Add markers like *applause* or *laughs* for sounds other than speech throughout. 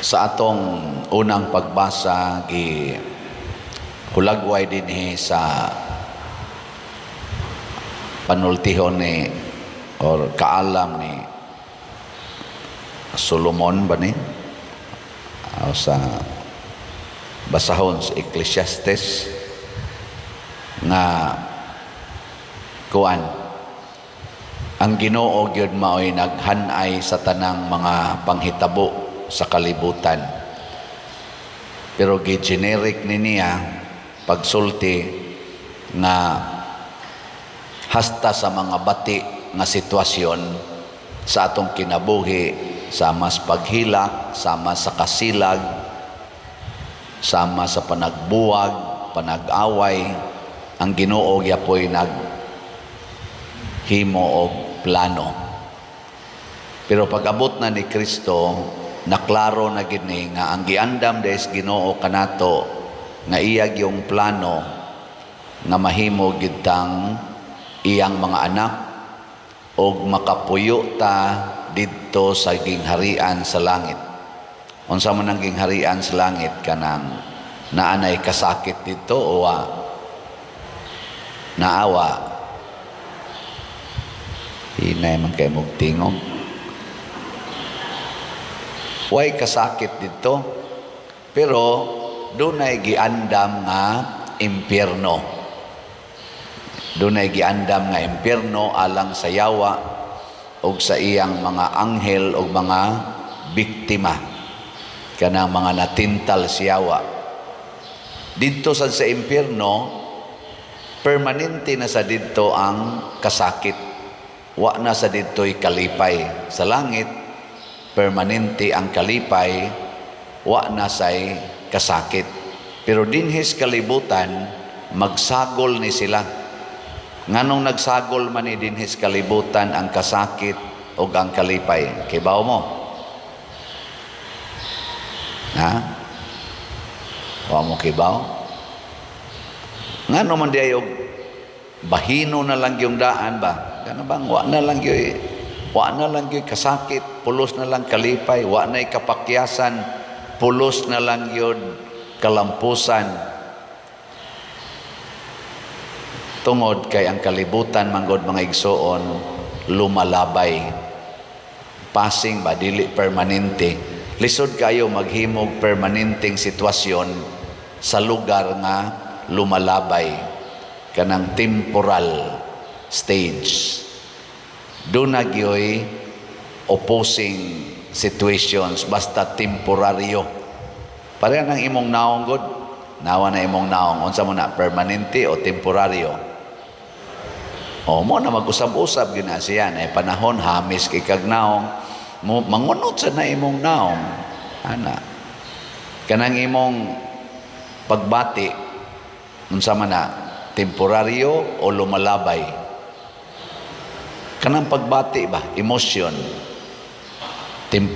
Sa atong unang pagbasa, gi hulagway dinhi sa panultihon ni or kaalam ni Solomon ba ni? O sa basahon sa Ecclesiastes nga kuan ang Ginoo gyud maoy naghanay sa tanang mga panghitabo sa kalibutan pero gi-generic ni niya pagsulti nga hasta sa mga bati nga sitwasyon sa atong kinabuhi sama sa paghilak, sama sa kasilag, sama sa panagbuwag, panag-away, ang Ginoo gyapoy nag himo og plano. Pero pag-abot na ni Kristo, naklaro na gini nga ang giandam des Ginoo kanato nga iyag yung plano nga mahimo gid tang iyang mga anak og makapuyo ta didto sa gingharian sa langit. Unsa man ang gingharian sa langit kanang naanay kasakit dito o wa? Naawa. Hinay man kay mong tingog way kasakit dito. Pero dunay giandam nga impyerno. Dunay giandam nga impyerno alang sa yawa og sa iyang mga anghel og mga biktima. Kanang mga natintal siyawa didto sad sa impyerno permanente na sa didto ang kasakit. Wa na sa didto'y kalipay. Sa langit permanente ang kalipay wa na say kasakit. Pero dinhis kalibutan magsagol ni sila. Nganong nagsagol man ni dinhis kalibutan ang kasakit o ang kalipay kibaw mo. Ha? Wa mo kibaw? Ngano man di og bahino na lang yung daan ba? Kana bang wa na lang yung wa na lang yung kasakit pulos na lang kalipay wa na kapakyasan pulos na lang yun kalampusan. Tungod kay ang kalibutan manggod mga igsoon lumalabay. Passing ba dili permanente. Lisod kayo maghimog permanenteng sitwasyon sa lugar nga lumalabay kanang temporal stage doon na gyoy opposing situations basta temporaryo. Pareha ng imong naong god. Nawa na imong naong. Unsa mo na permanente o temporaryo? O mo na mag-usab-usab gina siya na panahon hamis kay kag naong. Mo mangunot sa na imong naong. Ana. Kanang imong pagbati unsa man na temporaryo o lumalabay kanang pagbati ba? Emotion Tem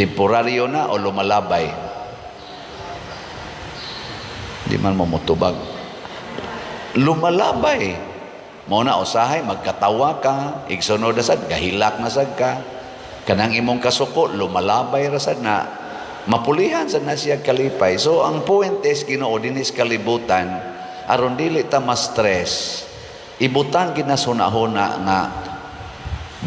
temporaryo na o lumalabay? Di man mo mutubag. Lumalabay. Mo na usahay magkatawa ka igsunod na sad gahilak na sad ka. Kanang imong kasuko lumalabay ra sad na mapulihan sad na siya kalipay. So ang point is Ginoo dinis kalibutan aron dili ta ma-stress. Ibutang ginasuna-huna nga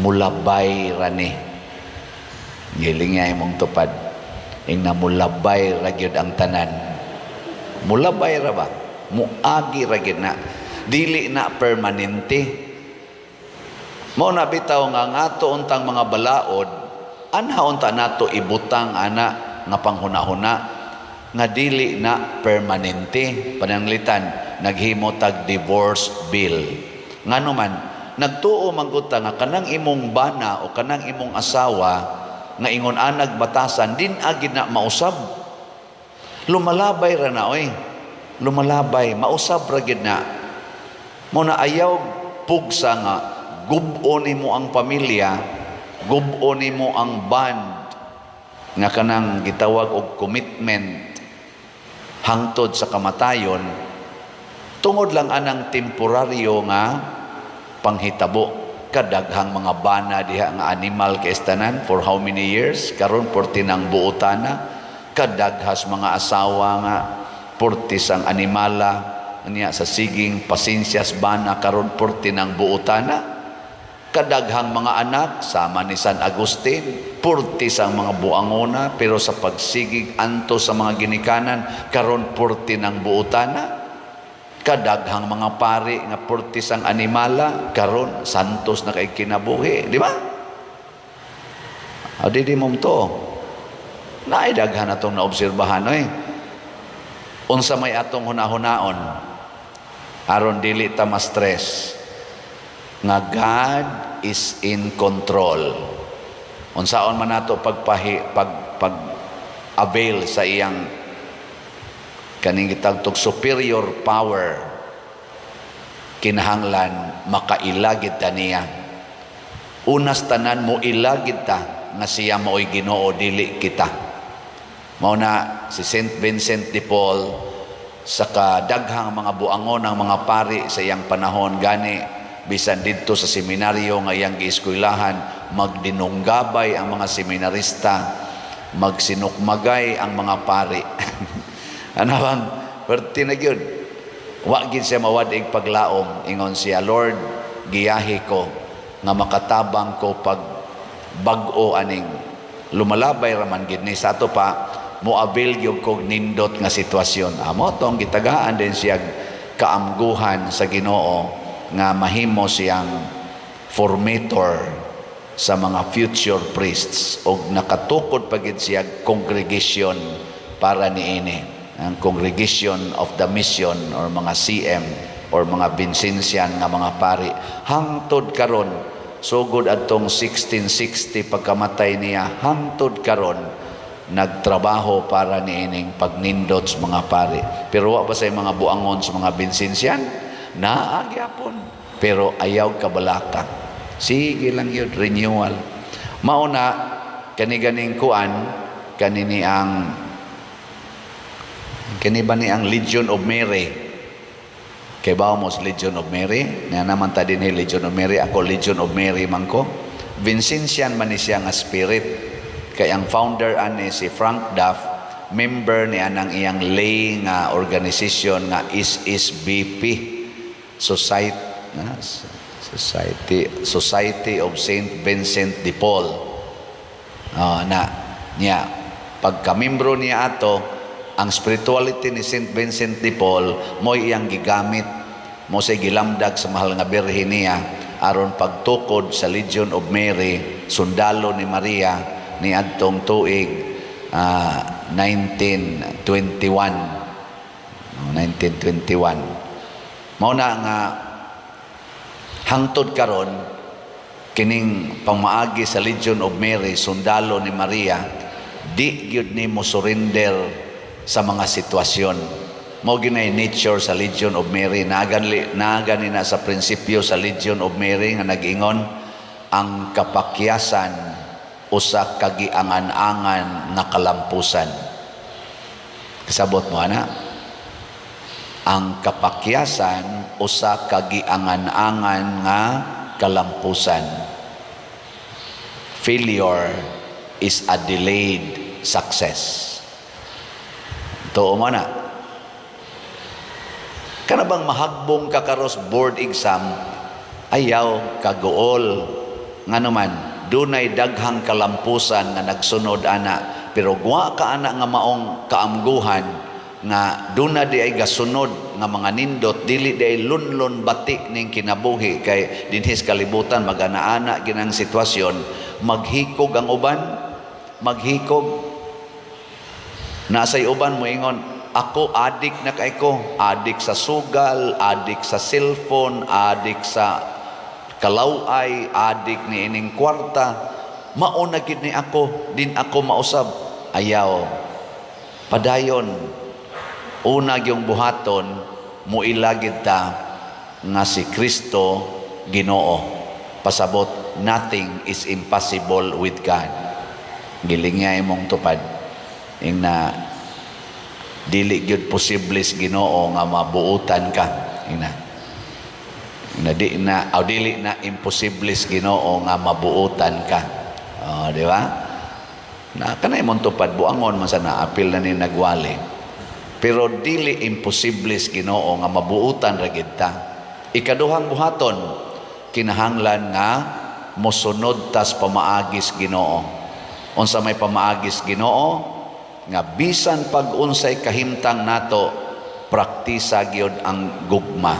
mulabay rani giling nga imong tupad. Ing na mulabay ra gyud ang tanan. Mulabay ra ba? Muagi ra gyud na. Dili na permanente. Mo na bitaw nga ngato untang mga balaod anha unta nato ibutang ana nga panghunahuna nga dili na permanente. Pananglitan naghimo tag divorce bill. Ngano man nagtuo man gud ta nga kanang imong bana o kanang imong asawa nga ingon anag batasan din agid na mausab. Lumalabay ra na oy. Lumalabay mausab ra gid na. Mo na ayaw pugsa nga gubo nimo ang pamilya gubo nimo ang band nga kanang gitawag og commitment hangtod sa kamatayon. Tungod lang anang temporaryo nga panghitabo kadaghang mga bana diha nga animal kay tanan for how many years? Karon for tinang buotana kadaghas mga asawa nga purtis ang animala niya sa siging pasinsyas bana karon purti ng buutana kadaghang mga anak sama ni San Agustin purtis ang mga buangona pero sa pagsigig anto sa mga ginikanan karon purti ng buutana kadaghang mga pari nga purtis ang animala karon santos na kay kinabuhi di ba? O di di mo to. Naay daghan atong naobserbahan oy. Unsa may atong hunahunaon? Aron dili ta ma-stress nga God is in control. Unsaon man nato pagpahi pag pag avail sa iyang kaning gitagtog superior power kinahanglan makailagid ta niya. Unas tanan mo ilagid ta nga siya maoy Ginoo dili kita. Mao na si Saint Vincent de Paul sa kadaghang mga buangon ng mga pari sa iyang panahon. Gani bisan didto sa seminaryo nga iyang gieskwelahan magdinunggabay ang mga seminarista magsinukmagay ang mga pari ano bang perti na gyud wa siya mawadig paglaom ingon siya Lord giyahi ko nga makatabang ko pag bag-o aning lumalabay raman gid ni. Sa ato pa mo avail gyud kog nindot nga sitwasyon. Amo tong gitagaan din siya kaamguhan sa Ginoo nga mahimo siyang formator sa mga future priests o nakatukod pagid siya congregation para niini ang congregation of the mission or mga CM or mga Vincentian nga mga pari. Hangtod karon sugod adtong 1660 pagkamatay niya hangtod karon nagtrabaho para niining pagnindot sa mga pari. Pero wa pa say mga buangon sa mga Vincentian? Naagyapon pero ayaw kabalaka sige lang yun renewal. Mauna kani ganing kuan kanini ang kani ba ni ang Legion of Mary? Kay ba mo Legion of Mary? Nga naman ta din Legion of Mary ako Legion of Mary man ko. Vincentian man ni siya nga spirit. Kay ang founder ani si Frank Duff member ni anang iyang lay nga organization nga SSBP Society Society Society of Saint Vincent de Paul. Ah, na niya pagka-membro niya ato ang spirituality ni Saint Vincent de Paul mo iyang gigamit. Mo say gilamdag sa mahal nga birhen aron pagtukod sa Legion of Mary sundalo ni Maria ni adtong tuig ah, 1921 No, 1921 mao na nga hangtod karon kining pamaagi sa Legion of Mary sundalo ni Maria. Di gyud ni mo surrender sa mga sitwasyon. Mo ginay nature sa Legion of Mary. Nagan nagani na sa prinsipyo sa Legion of Mary nga nag-ingon ang kapakyasan usa kagiangan-angan na kalampusan. Kasabot mo ana? Ang kapakyasan usa kagiangan-angan nga kalampusan. Failure is a delayed success Tuo mo na. Kana bang mahagbong ka board exam, ayaw kagool. Nga naman, dunay daghang kalampusan nga nagsunod ana. Pero guwa ka ana nga maong kaamguhan nga duna di ay gasunod nga mga nindot dili di ay lunlon bati ning kinabuhi kay dinhis kalibutan magana-ana ginang sitwasyon maghikog ang uban maghikog Nasay uban mo ingon, ako adik na kay ko, adik sa sugal, adik sa cellphone, adik sa kalaway, adik ni ining kwarta. Mauna gid ni ako, din ako mausab. Ayaw. Padayon. Una yung buhaton, mo ilagid ta nga si Kristo Ginoo. Pasabot, nothing is impossible with God. Gilingay mong tupad ing na dili gyud posibles Ginoo nga mabuutan ka ina na di na o dili na imposibles Ginoo nga mabuutan ka oh di ba Na kanay mong tupad buangon man sa naapil na ni nagwali. Pero dili imposibles Ginoo nga mabuutan ra gid ta. Ikaduhang buhaton kinahanglan nga mosunod tas pamaagis Ginoo. Unsa may pamaagis Ginoo nga bisan pag unsay kahimtang nato praktisa gyud ang gugma.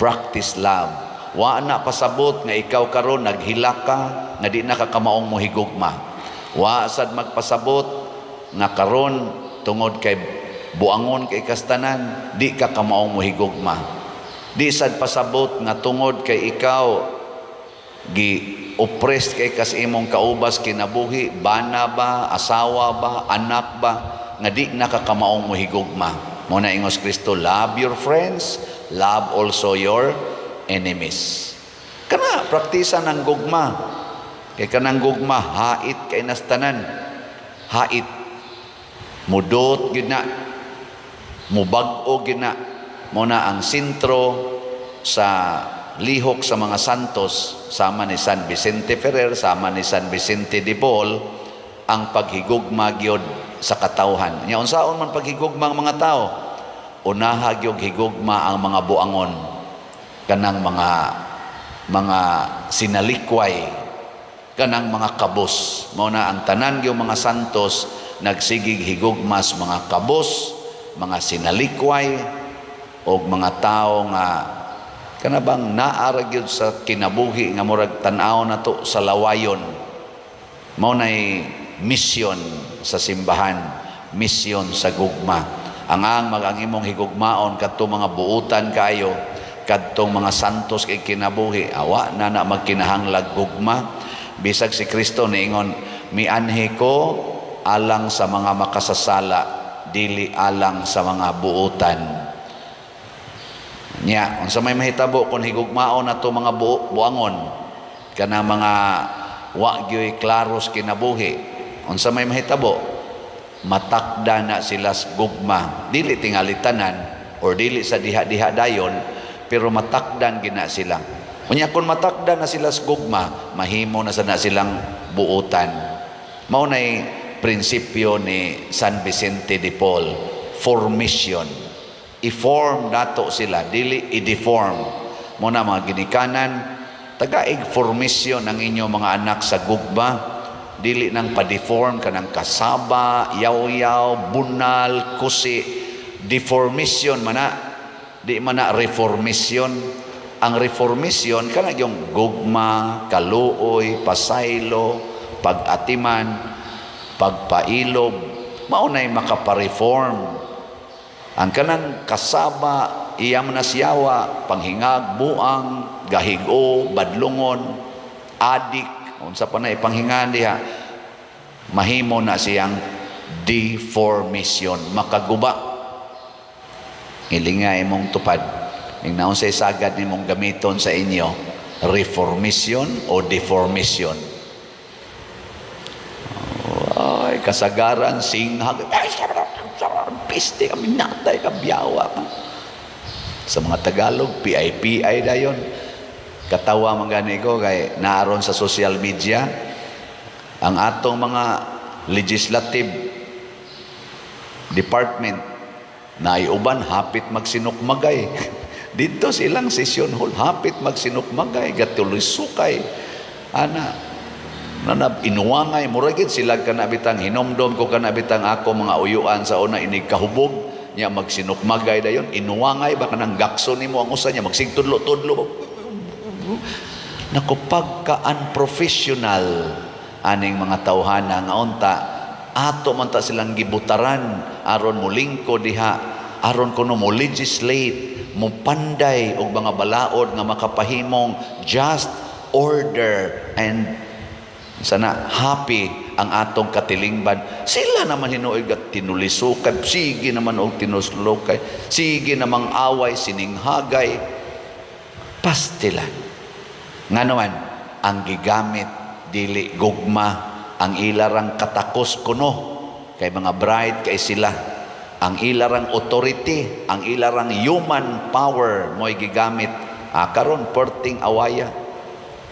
Practice love. Wa na pasabot nga ikaw karon naghilak ka nga di na ka kamaong mohigugma. Wa sad magpasabot nga karon tungod kay buangon kay kastanan di ka kamaong mohigugma. Di sad pasabot nga tungod kay ikaw gi oppressed kay kas imong kaubas kinabuhi bana ba asawa ba anak ba nga di na ka kamaong mohigugma. Mo na ingos Kristo love your friends, love also your enemies. Kana praktisa ng gugma. Kay kanang gugma hait kay nastanan. Hait mudot gyud na mubag-o gyud na mo na ang sentro sa lihok sa mga santos sama ni San Vicente Ferrer sama ni San Vicente de Paul ang paghigugma gyud sa katawhan. Nya unsaon man paghigugma ang mga tao? Unaha gyud higugma ang mga buangon kanang mga mga sinalikway kanang mga kabos mao na ang tanan gyud mga santos nagsigig higugmas mga kabos mga sinalikway o mga tao nga kana bang naara gyud sa kinabuhi nga murag tan-aw nato sa lawayon? Mao nay misyon sa simbahan misyon sa gugma. Ang ang magang imong higugmaon kadto mga buutan kayo kadtong mga santos kay kinabuhi awa na na magkinahanglag gugma. Bisag si Kristo niingon mianhi ko alang sa mga makasasala dili alang sa mga buutan nya unsa may mahitabo kung higugmaon nato mga bu buangon? Kana mga wa gyoy klaros kinabuhi. Unsa may mahitabo? Matakda na sila gugma. Dili tingali tanan or dili sa diha-diha dayon pero matakdan gina sila. Unya kung matakda na sila gugma mahimo na sana silang buutan. Mao nay prinsipyo ni San Vicente de Paul formation i-form nato sila. Dili i-deform. Mo na mga ginikanan tagaig formation ng inyong mga anak sa gugma. Dili nang pa-deform kanang kasaba yaw-yaw bunal kusi. Deformation mana. Di mana reformation ang reformation kana yung gugma kaluoy pasaylo pag-atiman pagpailob maunay makapareform ang kanang kasaba iyam na siyawa panghingag buang gahigo badlungon adik unsa pa na ipanghingan diha mahimo na siyang deformation makaguba. Ilingay mong tupad. Ing naon say sagad nimong gamiton sa inyo reformation o deformation ay kasagaran singhag piste kami natay kabyawa pa. Sa mga Tagalog PIPI dayon katawa man gani ko kay naaron sa social media ang atong mga legislative department na iuban hapit magsinukmagay. *laughs* Dito silang session hall hapit magsinukmagay gatuloy sukay. Ana nanab inuwangay muragid sila kanabitang hinomdom ko kanabitang ako mga uyuan sa una inig kahubog niya magsinukmagay dayon. Inuwangay baka nang gakso nimo ang usa niya? Magsingtudlo-tudlo. Naku, pagka unprofessional aning mga tawhana nga unta, ato man ta silang gibutaran, aron mo lingko diha, aron kuno mo legislate, mo panday og mga balaod nga makapahimong just order and sana happy ang atong katilingban. Sila naman hinuoy at tinulisukay sige naman og tinuslukay. Sige namang away sininghagay. Pastilan. Nga naman, ang gigamit dili gugma ang ilarang katakos kuno. Kay mga bride kay sila. Ang ilarang authority ang ilarang human power mo'y gigamit. Ah, karon perting awaya.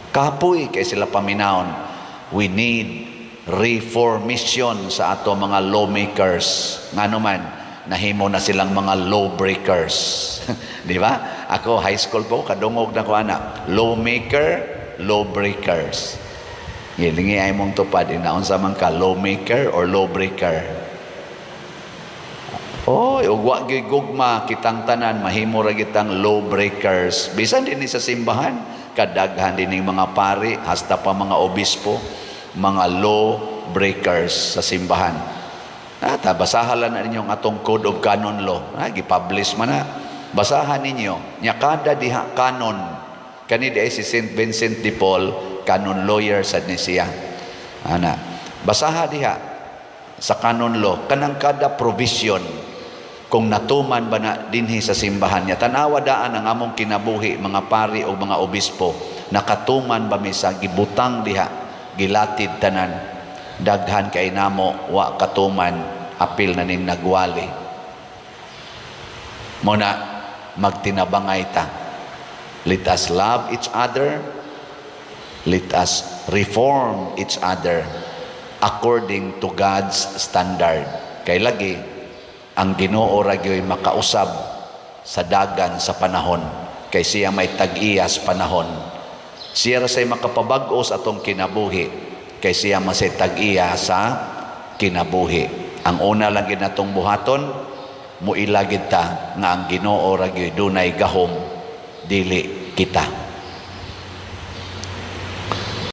Kapoy kay sila paminaon we need reformation sa ato mga lawmakers. Nga naman nahimo na silang mga lawbreakers. *laughs* Di ba? Ako high school po kadungog na ko ana lawmaker lawbreakers. Gilingi ay mong tupad, inaon sa man ka, lawmaker or lawbreaker. Oh, ugwa gyud gugma kitang tanan mahimo ra kitang lawbreakers. Bisan din sa simbahan, kadaghan din ning mga pari hasta pa mga obispo, mga law breakers sa simbahan. Ata basahan na ninyo ang atong code of canon law. Ah, gipublish man na. Basahan ninyo. Nya kada diha canon kani di si St. Vincent de Paul canon lawyer sa ni siya. Ana. Basaha diha sa canon law kanang kada provision kung natuman ba na dinhi sa simbahan niya tanawa daan ang among kinabuhi mga pari o mga obispo. Nakatuman ba mi sa gibutang diha? Gilatid tanan. Daghan kay namo wa katuman apil na ning nagwali. Muna magtinabangay ta. Let us love each other. Let us reform each other according to God's standard. Kay lagi ang Ginoo ra makausab sa dagan sa panahon kay siya may tag-iyas panahon. Siya ra say makapabag-o atong kinabuhi kay siya masay tag-iya sa kinabuhi. Ang una lang gid natong buhaton muilagid ta nga ang Ginoo ra dunay gahom dili kita